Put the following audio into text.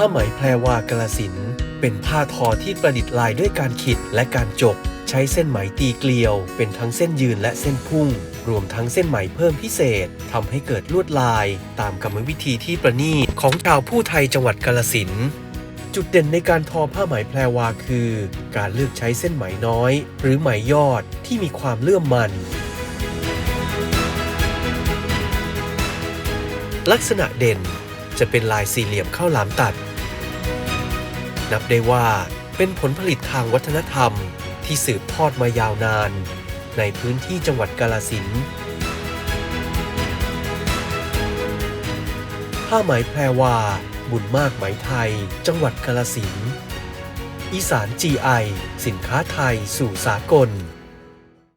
ผ้าไหมแพรวากาลสิน เป็นผ้าทอที่ประดิษฐ์ลายด้วยการขีดและการจบ ใช้เส้นไหมตีเกลียว เป็นทั้งเส้นยืนและเส้นพุ่ง รวมทั้งเส้นไหมเพิ่มพิเศษทำให้เกิดลวดลาย ตามกรรมวิธีที่ประณีตของชาวผู้ไทยจังหวัดกาลสินจุดเด่นในการทอผ้าไหมแพรวาคือ การเลือกใช้เส้นไหมน้อย หรือไหมยอดที่มีความเลื่อมมัน ลักษณะเด่น จะเป็นลายสี่เหลี่ยมข้าวหลามตัด นับได้ว่าเป็นผลผลิตทางวัฒนธรรมที่สืบทอดมายาวนาน ในพื้นที่จังหวัดกาลสินผ้าไหมแพรวา บุญมากไหมไทย จังหวัดกาลสินอีสาน GI สินค้าไทยสู่สากล